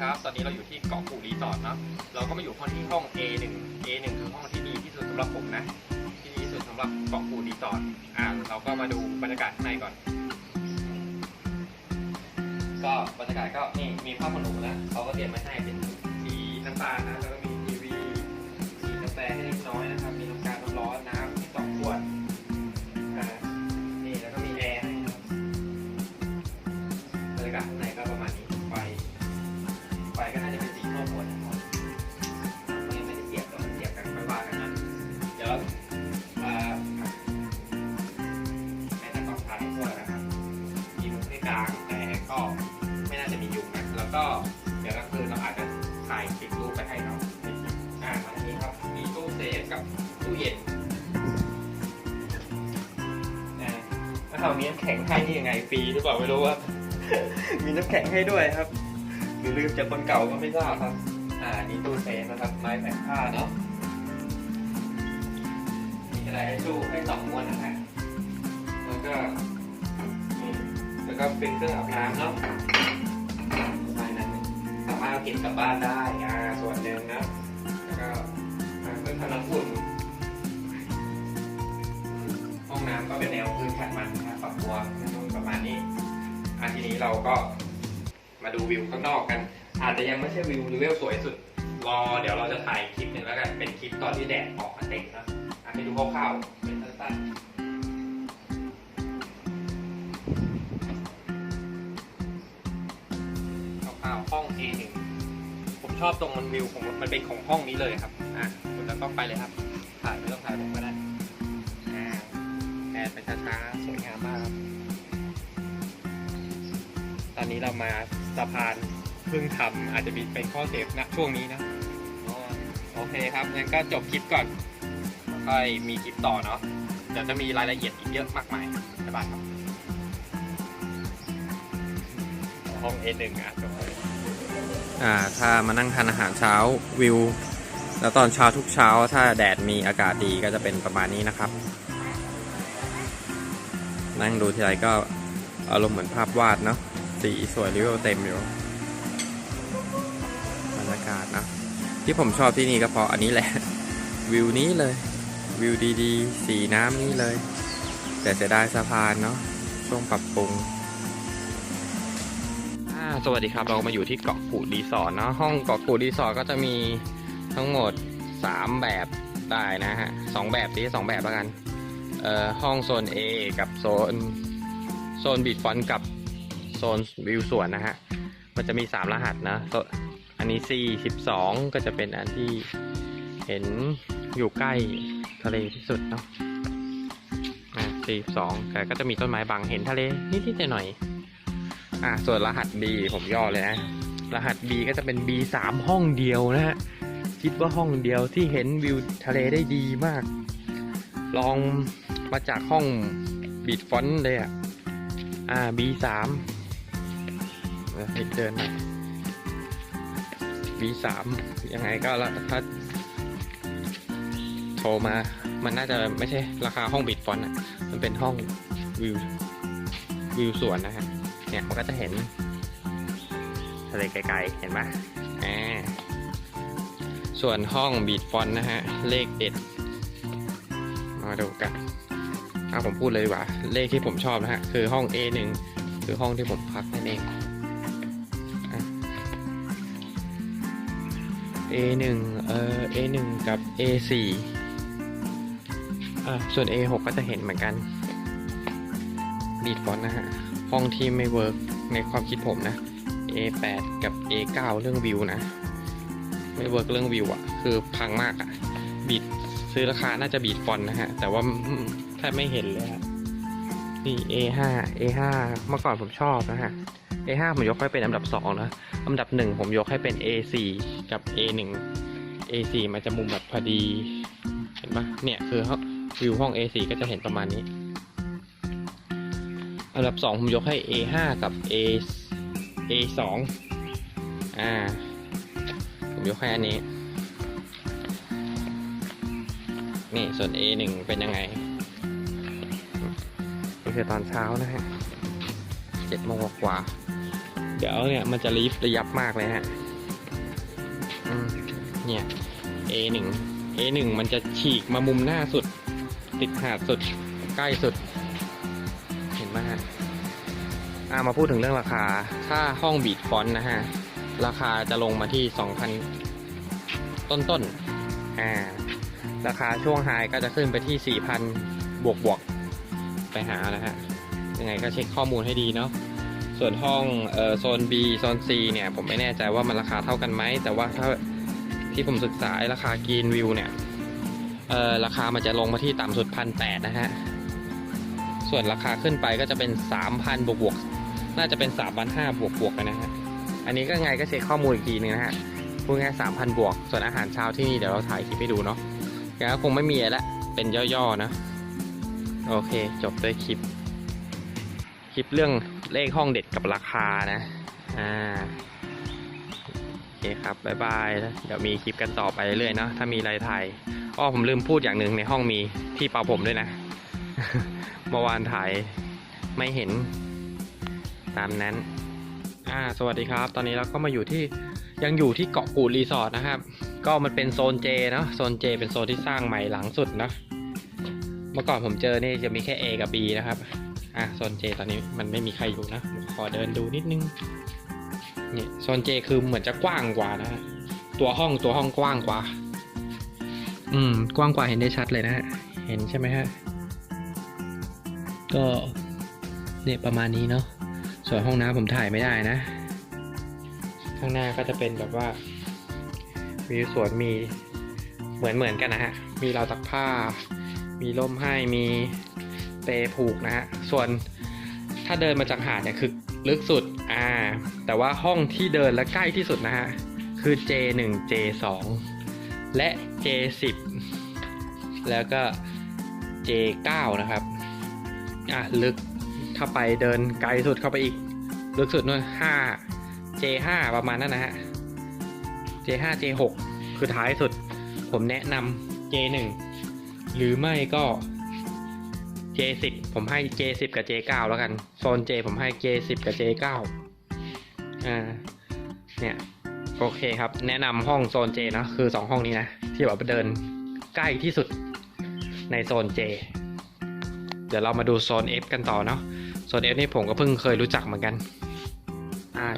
ครับ ตอนนี้เราอยู่ที่เกาะกูรีสอร์ทเนาะเราก็มาอยู่ห้องที่ห้อง A1 A1 คือห้องที่ดีที่สุดสำหรับผมนะที่ดีที่สุดสำหรับเกาะกูรีสอร์ทอ่าเราก็มาดูบรรยากาศข้างในก่อน ก็บรรยากาศก็นี่มีผ้าขนหนูนะเขาก็เตรียมมาให้เป็นสีน้ำตาลนะ แล้วเขามีน้ำแข็งให้นี่ยังไงฟรีหรือเปล่าไม่รู้ว่า มีน้ำแข็งให้ด้วยครับ หรือลืมจากคนเก่าก็ไม่ทราบครับ อ่านี่ตู้เซฟนะครับไม้แผ่นผ้าเนาะมีอะไรให้ดูให้สองม้วนนะฮะแล้วก็แล้วก็เป็นเครื่องอาบน้ำเนาะประมาณนั้นสามารถเก็บกลับบ้านได้อ่าส่วนหนึ่งนะแล้วก็เครื่องทำน้ำอุ่นห้องน้ำก็เป็นแนวพื้นขัดมันครับ ฝัวประมาณนี้อันทีนี้เราก็มาดูวิวข้างนอกกัน อาจจะยังไม่ใช่วิวเลเวลสวยสุด รอเดี๋ยวเราจะถ่ายคลิปหนึ่งแล้วกัน เป็นคลิปตอนที่แดดออกมาเต็มนะอะให้ดูคร่าวๆเป็นสั้นๆคร่าวๆห้อง A1 ผมชอบตรงมันวิวของมันเป็นของห้องนี้เลยครับ อะคุณจะต้องไปเลยครับ ถ่ายไม่ต้องถ่ายผม ช้าๆ สวยงามมากครับ ตอนนี้เรามาสะพานเพิ่งทำอาจจะมีเป็นข้อเสียนะช่วงนี้นะโอเคครับงั้นก็จบคลิปก่อนค่อยมีคลิปต่อเนาะเดี๋ยวจะมีรายละเอียดอีกเยอะมากมายบ๊ายบายครับห้อง A1 อะจบอ่า ถ้ามานั่งทานอาหารเช้าวิว แล้วตอนเช้าทุกเช้า ถ้าแดดมีอากาศดีก็จะเป็นประมาณนี้นะครับ นั่งดูทีไรก็อารมณ์เหมือนภาพวาดเนาะสีสวยริ้วเต็มอยู่บรรยากาศนะที่ผมชอบที่นี่ก็เพราะอันนี้แหละ วิวนี้เลย วิวดีๆ สีน้ำนี้เลย แต่เสียดายสะพานเนาะช่วงปรับปรุงสวัสดีครับเรามาอยู่ที่เกาะกูดรีสอร์ทเนาะห้องเกาะกูดรีสอร์ทก็จะมีทั้งหมด 3 แบบได้นะฮะสองแบบที่สองแบบแล้วกัน ห้องโซน A กับโซนโซนบีดฟอนกับโซนวิวสวนนะฮะ มันจะมี 3 รหัสนะ อันนี้ C 12 ก็จะเป็นอันที่เห็นอยู่ใกล้ทะเลที่สุดเนาะอะ C 12แต่ก็จะมีต้นไม้บังเห็นทะเลนิดๆหน่อยๆอะส่วนรหัส B ผมย่อเลยนะ รหัส B ก็จะเป็น B 3ห้องเดียวนะฮะ คิดว่าห้องเดียวที่เห็นวิวทะเลได้ดีมาก ลองมาจากห้องบีดฟอนต์เลยอะ อ่า B สามให้เดินหน่อย B สามยังไงก็ละถ้าโทรมา มันน่าจะไม่ใช่ราคาห้องบีดฟอนต์อะ มันเป็นห้องวิววิวสวนนะฮะ เนี่ยมันก็จะเห็นทะเลไกลๆ เห็นไหมอ่า ส่วนห้องบีดฟอนต์นะฮะ เลขเอ็ด มาดูกันอะผมพูดเลยดีกว่า เลขที่ผมชอบนะฮะ คือห้อง A1 คือห้องที่ผมพักนั่นเองอะ A1 เอ่อ A1 กับ A4 อะส่วน A6 ก็จะเห็นเหมือนกันบีดฟอนนะฮะ ห้องที่ไม่เวิร์กในความคิดผมนะ A8 กับ A9 เรื่องวิวนะ ไม่เวิร์กเรื่องวิวอะคือพังมากอะ ซื้อราคาน่าจะบีดฟอนนะฮะ แต่ว่าแทบไม่เห็นเลยฮะนี่ A5 A5 เมื่อก่อนผมชอบนะฮะ A5 ผมยกให้เป็นอันดับ2นะอันดับหนึ่งผมยกให้เป็น A4 กับ A1 A4 มันจะมุมแบบพอดี เห็นปะเนี่ยคือวิวห้อง A4 ก็จะเห็นประมาณนี้ อันดับ 2 ผมยกให้ A5 กับ A A2 อ่า ผมยกให้อันนี้ นี่ส่วน A1 เป็นยังไงนี่คือตอนเช้านะฮะเจ็ดโมงกว่า เดี๋ยวเนี่ยมันจะรีฟระยับมากเลยฮะอืมเนี่ย A1 A1 มันจะฉีกมามุมหน้าสุด ติดหาดสุด ใกล้สุด เห็นไหมฮะอ่ามาพูดถึงเรื่องราคา ถ้าห้องบีดฟอนต์นะฮะ ราคาจะลงมาที่ 2,000 ต้นๆอ่า ราคาช่วงไฮก็จะขึ้นไปที่ 4,000 บวกบวกไปหานะฮะ ยังไงก็เช็คข้อมูลให้ดีเนาะ ส่วนห้องโซน B โซน C เนี่ย ผมไม่แน่ใจว่ามันราคาเท่ากันไหม แต่ว่าถ้าที่ผมศึกษาราคากรีนวิวเนี่ยราคามันจะลงมาที่ต่ำสุดพันแปดนะฮะ ส่วนราคาขึ้นไปก็จะเป็น 3,000 บวกบวก น่าจะเป็น3,500บวกบวกนะฮะ อันนี้ก็ไงก็เช็คข้อมูลอีกทีนึงนะฮะ พูดง่ายสามพันบวก ส่วนอาหารเช้าที่นี่เดี๋ยวเราถ่ายคลิปให้ดูเนาะ ก็คงไม่มีอะไรละเป็นย่อๆนะ โอเค จบด้วยคลิป คลิปเรื่องเลขห้องเด็ดกับราคานะ อ่า โอเคครับ บ๊ายบาย เดี๋ยวมีคลิปกันต่อไปเรื่อยๆเนาะ ถ้ามีอะไรถ่ายอ้อผมลืมพูดอย่างหนึ่งในห้องมีที่เป่าผมด้วยนะ เมื่อวานถ่ายไม่เห็นตามนั้น อ่า สวัสดีครับ ตอนนี้เราก็มาอยู่ที่ ยังอยู่ที่เกาะกูดรีสอร์ทนะครับ ก็มันเป็นโซนเจเนาะโซนเจเป็นโซนที่สร้างใหม่หลังสุดเนาะเมื่อก่อนผมเจอนี่จะมีแค่ A กับ B นะครับอะโซนเจตอนนี้มันไม่มีใครอยู่นะขอเดินดูนิดนึงนี่โซนเจคือเหมือนจะกว้างกว่านะฮะตัวห้องตัวห้องกว้างกว่า อืม กว้างกว่าเห็นได้ชัดเลยนะฮะเห็นใช่ไหมฮะก็เนี่ยประมาณนี้เนาะส่วนห้องน้ำผมถ่ายไม่ได้นะ ข้างหน้าก็จะเป็นแบบว่าวิวสวนมีเหมือนเหมือนกันนะฮะ มีราวตักผ้า มีร่มให้ มีเปผูกนะฮะ ส่วนถ้าเดินมาจากหาดเนี่ยคือลึกสุด อ่า แต่ว่าห้องที่เดินและใกล้ที่สุดนะฮะ คือ J1 J2 และ J10 แล้วก็ J9 นะครับ อะลึกถ้าไปเดินไกลสุดเข้าไปอีก ลึกสุดนู่น5 J5 ประมาณนั้นนะฮะ J5 J6 คือท้ายสุด ผมแนะนำ J1 หรือไม่ก็ J10 ผมให้ J10 กับ J9 แล้วกันโซน J ผมให้ J10 กับ J9 อ่าเนี่ยโอเคครับ แนะนำห้องโซน J นะคือ 2 ห้องนี้นะ ที่แบบเดินใกล้ที่สุดในโซน J เดี๋ยวเรามาดูโซน F กันต่อเนาะโซน F นี่ผมก็เพิ่งเคยรู้จักเหมือนกัน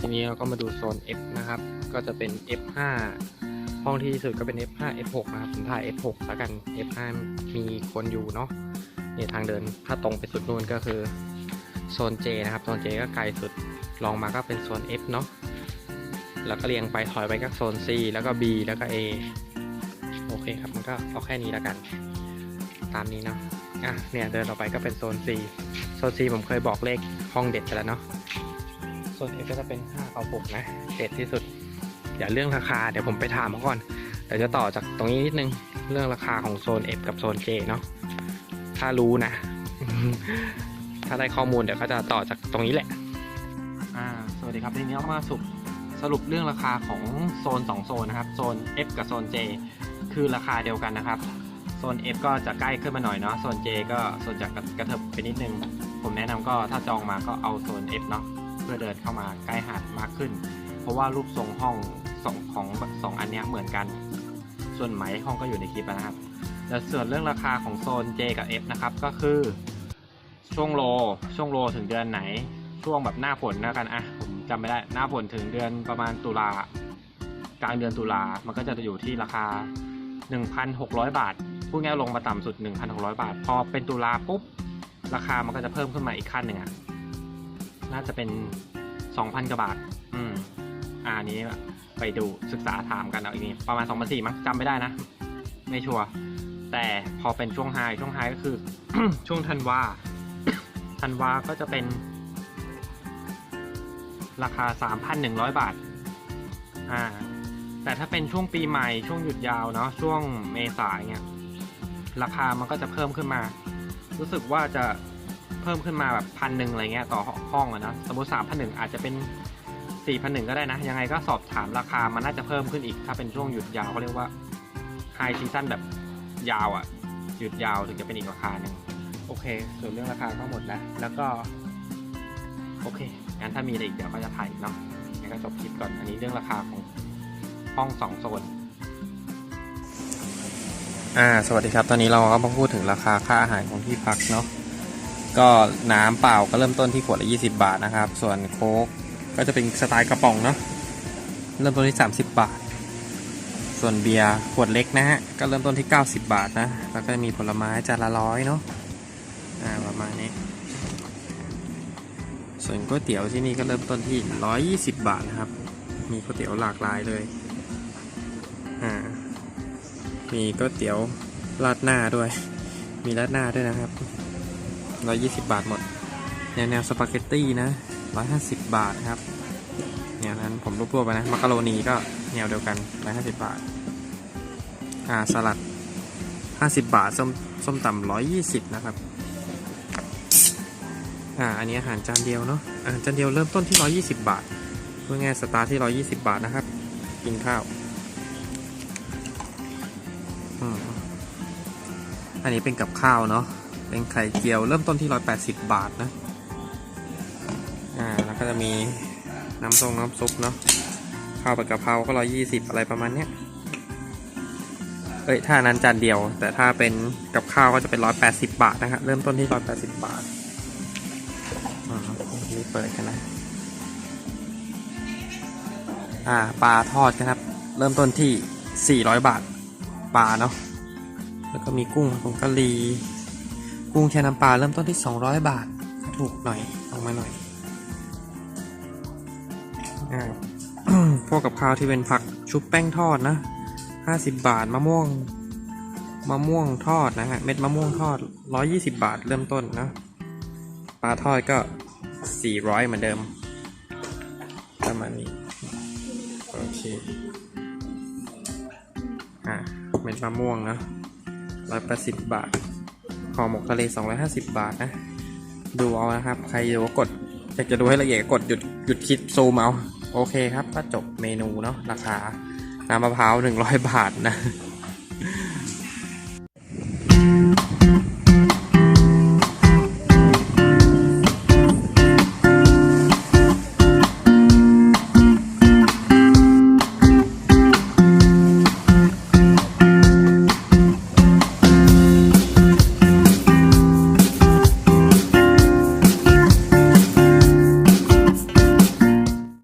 ทีนี้เราก็มาดูโซน F นะครับ ก็จะเป็น F5 ห้องที่สุดก็เป็น F5 F6 นะครับผมถ่าย F6 แล้วกัน F5 มีคนอยู่เนาะเนี่ยทางเดินถ้าตรงไปสุดนู่นก็คือโซน J นะครับ โซน J ก็ไกลสุดลองมาก็เป็นโซน F เนาะแล้วก็เรียงไปถอยไปก็โซน C แล้วก็ B แล้วก็ A โอเคครับมันก็เอาแค่นี้แล้วกัน ตามนี้เนาะอะเนี่ยเดินต่อไปก็เป็นโซน C โซน C ผมเคยบอกเลขห้องเด็ดไปแล้วเนาะ โซน F ก็จะเป็น5เอา6นะเด็ดที่สุดเดี๋ยวเรื่องราคาเดี๋ยวผมไปถามเขาก่อนเดี๋ยวจะต่อจากตรงนี้นิดนึงเรื่องราคาของโซน F กับโซน J เนาะถ้ารู้นะ ถ้าได้ข้อมูลเดี๋ยวก็จะต่อจากตรงนี้แหละอ่าสวัสดีครับทีนี้มาสุปสรุปเรื่องราคาของโซน 2 โซนนะครับโซน F กับโซน J คือราคาเดียวกันนะครับโซน F ก็จะใกล้ขึ้นมาหน่อยเนาะโซน J ก็โซนจากกระเถิบไปนิดนึง ผมแนะนำก็ถ้าจองมาก็เอาโซน F เนาะ พื่อเดินเข้ามาใกล้หาดมากขึ้น เพราะว่ารูปทรงห้องสองของสองอันนี้เหมือนกัน ส่วนไหมายห้องก็อยู่ในคลิปนะครับแต่ส่วนเรื่องราคาของโซน J กับ F นะครับก็คือช่วงโลช่วงโลถึงเดือนไหน ช่วงแบบหน้าฝนแล้วกันอะผมจำไม่ได้หน้าฝนถึงเดือนประมาณตุลากลางเดือนตุลามันก็จะอยู่ที่ราคา 1,600 บาทพูดง่ายลงมาต่ำสุด 1,600 บาท พอเป็นตุลาปุ๊บราคามันก็จะเพิ่มขึ้นมาอีกขั้นหนึ่งอะ น่าจะเป็น 2,000กว่าบาท อืม อ่าอันนี้ไปดูศึกษาถามกันเอาอีกทีประมาณ2 4 0 0มั้งจำไม่ได้นะ ไม่ชัวร์แต่พอเป็นช่วงไฮช่วงไฮก็คือ ช่วงธันวาธันวาก็จะเป็น ราคา 3,100 บาท อ่า แต่ถ้าเป็นช่วงปีใหม่ช่วงหยุดยาวเนาะช่วงเมษายนเงี้ยราคามันก็จะเพิ่มขึ้นมา รู้สึกว่าจะ เพิ่มขึ้นมาแบบพันหนึ่งอะไรเงี้ยต่อห้องอะนะสมมติสามพันหนึ่งอาจจะเป็นสี่พันหนึ่งก็ได้นะ ยังไงก็สอบถามราคามันน่าจะเพิ่มขึ้นอีก ถ้าเป็นช่วงหยุดยาวเขาเรียกว่าไฮซีซั่นแบบยาวอะหยุดยาวถึงจะเป็นอีกราคาหนึ่งโอเค ส่วนเรื่องราคาก็หมดแล้ว แล้วก็ โอเคงั้นถ้ามีอะไรอีกเดี๋ยวก็จะถ่ายเนาะงั้นก็จบคลิปก่อนอันนี้เรื่องราคาของห้องสองโซนอ่า สวัสดีครับ ตอนนี้เราก็มาพูดถึงราคาค่าอาหารของที่พักเนาะ ก็น้ำเปล่าก็เริ่มต้นที่ขวดละ 20 บาทนะครับ ส่วนโค้กก็จะเป็นสไตล์กระป๋องเนาะเริ่มต้นที่ 30 บาท ส่วนเบียร์ขวดเล็กนะฮะก็เริ่มต้นที่ 90 บาทนะแล้วก็มีผลไม้จานละร้อยเนาะอ่าประมาณนี้ ส่วนก๋วยเตี๋ยวที่นี่ก็เริ่มต้นที่ 120 บาทนะครับ มีก๋วยเตี๋ยวหลากหลายเลยอ่ามีก๋วยเตี๋ยวราดหน้าด้วย มีราดหน้าด้วยนะครับ 120บาทหมด แนวแนวสปาเกตตี้นะ150บาทครับแนวนั้นผมรวบๆไปนะมักกะโรนีก็แนวเดียวกัน150บาท อ่าสลัด50บาท ส้มส้มต่ำ120นะครับ อ่าอันนี้อาหารจานเดียวเนาะอาหารจานเดียวเริ่มต้นที่120บาทเพื่อง่ายสตาร์ทที่120บาทนะครับ กินข้าวอืมอันนี้เป็นกับข้าวเนาะ เป็นไข่เจียวเริ่มต้นที่ 180 บาทนะ อ่า แล้วก็จะมีน้ำทรงน้ำซุปเนาะ ข้าวผัดกะเพราก็ 120 อะไรประมาณเนี้ย เอ้ย ถ้านั้นจานเดียว แต่ถ้าเป็นกับข้าวก็จะเป็น 180 บาทนะครับ เริ่มต้นที่ 180 บาท อ่านี่เปิดกันนะ อ่า ปลาทอดนะครับ เริ่มต้นที่ 400 บาท ปลาเนาะ แล้วก็มีกุ้งผงกะหรี่ กุ้งแช่น้ำปลาเริ่มต้นที่ 200 บาท ถูกหน่อยลงมาหน่อยอพวกกับข้าวที่เป็นผักชุบแป้งทอดนะ 50 บาทมะม่วงมะม่วงทอดนะฮะ เม็ดมะม่วงทอด 120 บาทเริ่มต้นนะปลาทอดก็ 400 เหมือนเดิม ประมาณนี้ โอเค อะ เม็ดมะม่วงนะ180 บาท ห่อหมกทะเล 250 บาทนะ ดูเอานะครับ ใครดูก็กดอยากจะดูให้ละเอียดก็กดหยุดหยุดคิดซูมเอา โอเคครับ ก็จบเมนูเนาะราคาน้ำมะพร้าว 100 บาทนะ